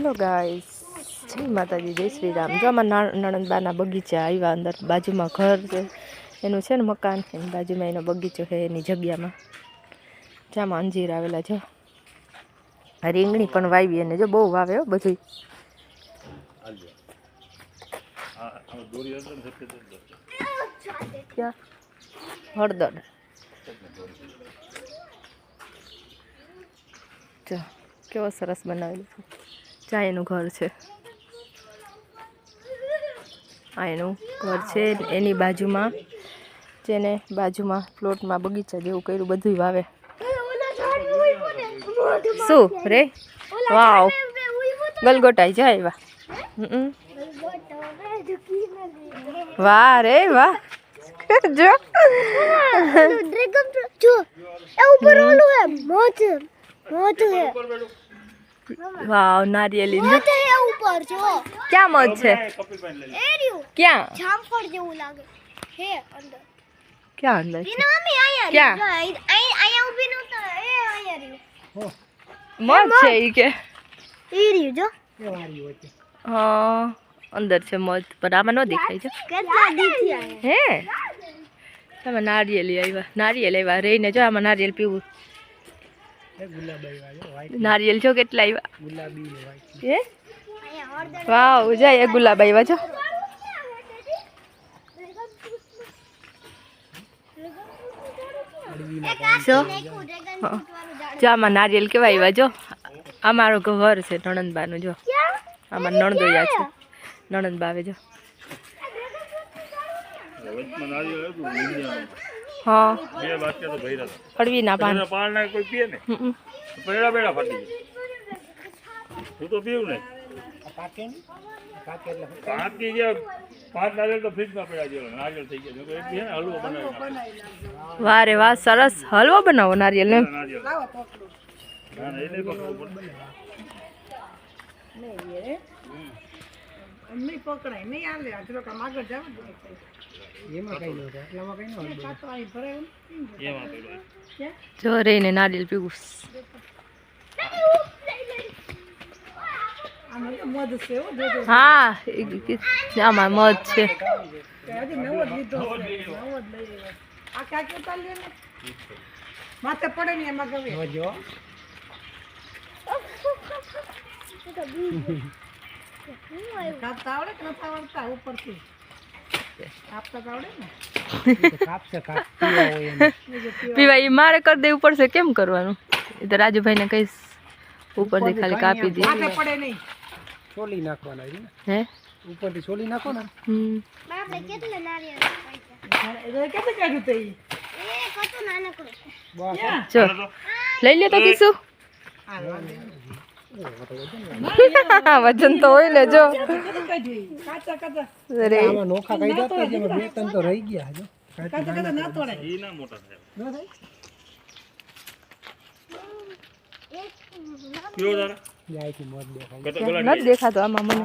Hello guys જય માતાજી, જય શ્રી રામ. જો આમાં નણંદબાના બગીચા આવ્યા, અંદર બાજુમાં ઘર છે, એનું છે ને મકાન એની બાજુમાં એનો બગીચો છે, એની જગ્યામાં. જામાં અંજીર આવેલા છે. રીંગણી પણ વાવી એને જો બહુ વાવે હો બધું હળદર. જો, કેવો સરસ બનાવેલું છે. ચા એનું ઘર છે. આ એનું ઘર છે એની બાજુમાં, જેને બાજુમાં પ્લોટમાં બગીચા જેવું કર્યું બધું વાવે. શું રે? વાવ. ગલગોટાઈ જાય એવા. વાહ રે વાહ. જો. જો ઉપર ઓલું હે મોજ મોજ હે. વાવ નારિયેલી મોત હે ઉપર જો ક્યાં મધ છે? ક્યાં? જામફળ જેવું લાગે. હે અંદર. ક્યાં અંદર છે? મમ્મી આયા ક્યાં? આયા આયા ઊભી નહોતો એ આયા રહ્યું મધ છે ઈ કે? એ રહ્યું જો હા અંદર છે મધ પણ આમાં ન દેખાય છે કેટલા દીથી આયા હે? તમે નારિયેલી આવ્યા નારિયેલ આવ્યા રહીને જો આમાં નારિયેલ પીવું. નારિયેલ જો કેટલા આવ્યા હે? વાવ જાય એ ગુલાબ આવ્યા જો. જો જો આમાં નારિયેલ કેવા આવ્યા જો. આ મારો ઘર છે નણંદબાનું જો. આમાં નણદોયા છે. નણંદબા આવે જો. હા. બે બાસ્કેટ તો ભર્યા હતા. અળવીના પાન પાન ના કોઈ પીએ ને પેડા પેડા ફાટી જાય હું તો પીવું ને. પાકી ગયા પાંચ નારિયેળ તો ફ્રીજમાં પડ્યા જેવા નારિયેળ થઈ ગયા. એક છે ને હલવો બનાવી. વાહ રે વાહ સરસ. હલવો બનાવો નારિયેલ ને નારિયેળ. ના ના એ નહીં આલે આટલો કામ આગળ પડ્યો. જો રહીને નારિયેલ પીવું. હા આમાં મધ છે. માથે પડે ને એમાં ગવે આવડે કે નથી આવડતા ઉપરથી? પીવા એ મારે કરી દેવું પડશે. કેમ કરવાનું? એ તો રાજુભાઈને કહીશ. ઉપરથી ખાલી કાપી દે માથે પડે નહીં. છોલી નાખવાના હે? ઉપરથી છોલી નાખો ને હમ. આપણે કેટલા નારિયેળ ખાય છે? એ ક્યાંથી કાઢ્યું તે એ? કતો નાનકડો જો. લઈ લે તો કીશું વજન તો હોય ને જો. નોખા કઈ જતા જેમાં બે ત્રણ તો રહી ગયા જો. કાચા કાચા ના તોડે ઈ ના મોટા થાય ન થાય પીવો તારે? ત્યાંથી મત દેખાય કતો પેલા નથી દેખાતો આમાં મને.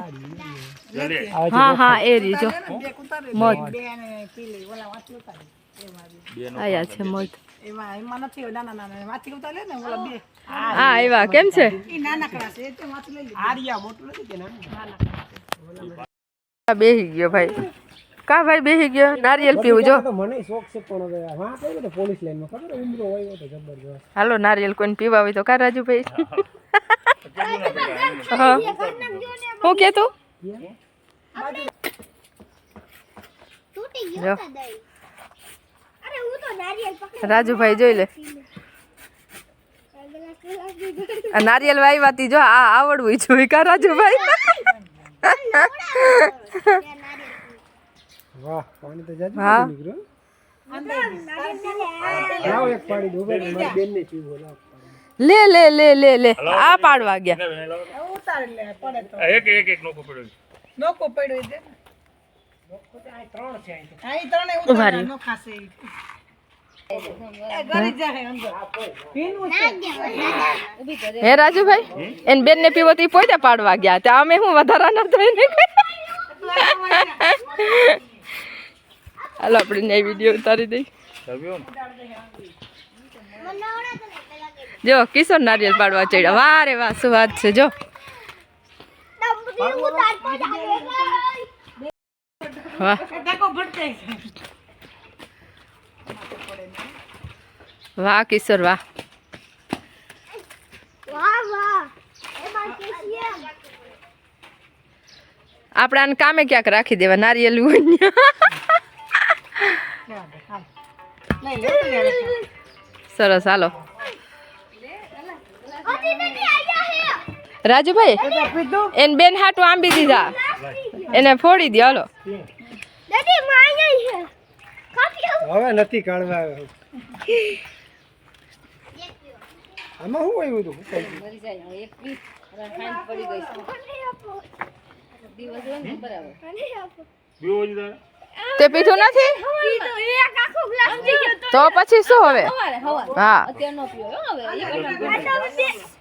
હા હા એ રીજો. મધ. બે ને પીલી ઓલા વાંચી ઉતારી આયા છે મધ. એમાં એમાં નથી નાના નાના વાંચી ઉતારે ને ઓલા બે. હા આવ્યા કેમ છે? ઈ નાનકડા છે એ તો લઈ લીધું આરિયા મોટું નથી કે નાનું? બેહી ગયો ભાઈ. કા ભાઈ બેહી ગયો? નારિયેલ પીવું જો. મને શોખ છે પણ હવે હા કઈ તો પોલીસ લાઈનમાં ખબર ઉમરો હોય તો જબરજસ્ત. હાલો નારિયેલ કોઈને પીવા હોય તો કા રાજુભાઈ? હા. હું. કે તું? તૂટી. ગયો હતા દહીં અરે હું તો નારિયેળ પકડી રાજુભાઈ જોઈ લે. આ નારિયેલ વાઈવાતી જો આ આવડવું જોઈએ કા રાજુભાઈ? વાહ પાણી તો જાજુ હા. લાવ એક પાડી દો ભાઈ મારી બેનને ચીવું લાવ લે લે લે લે લે. આ પાડવા ગયા. ઉતારી લે પડે તો. એક એક એક નોકો પડ્યો નોકો પડ્યો દે ને. ત્રણ છે અહીં તો. આ ઉતારા. નોખા છે આ એ ગરી નો છે હે રાજુભાઈ એને બેન ને પીવો તી પોતે પાડવા ગયા. ત્યાં અમે હું વધારાના તો એને હાલો આપણે વીડિયો ઉતારી દઈ. જો કિશોર નારિયેલ પાડવા ચડ્યા. વાહ રે વાહ શું વાત છે જો. વાહ. વાહ કિશોર વાહ. આપણે આને કામે ક્યાંક રાખી દેવા નારિયેલ સરસ હાલો. રાજુભાઈ એને બેન હાટું આંબી દીધા. એને ફોડી દે હાલો. હવે નથી કાઢવા આમાં શું આવ્યું હતું? મરી જાય તે પીધું નથી? પીધો એક આખો ગ્લાસ પી તો પછી શું હવે? હા. લઈ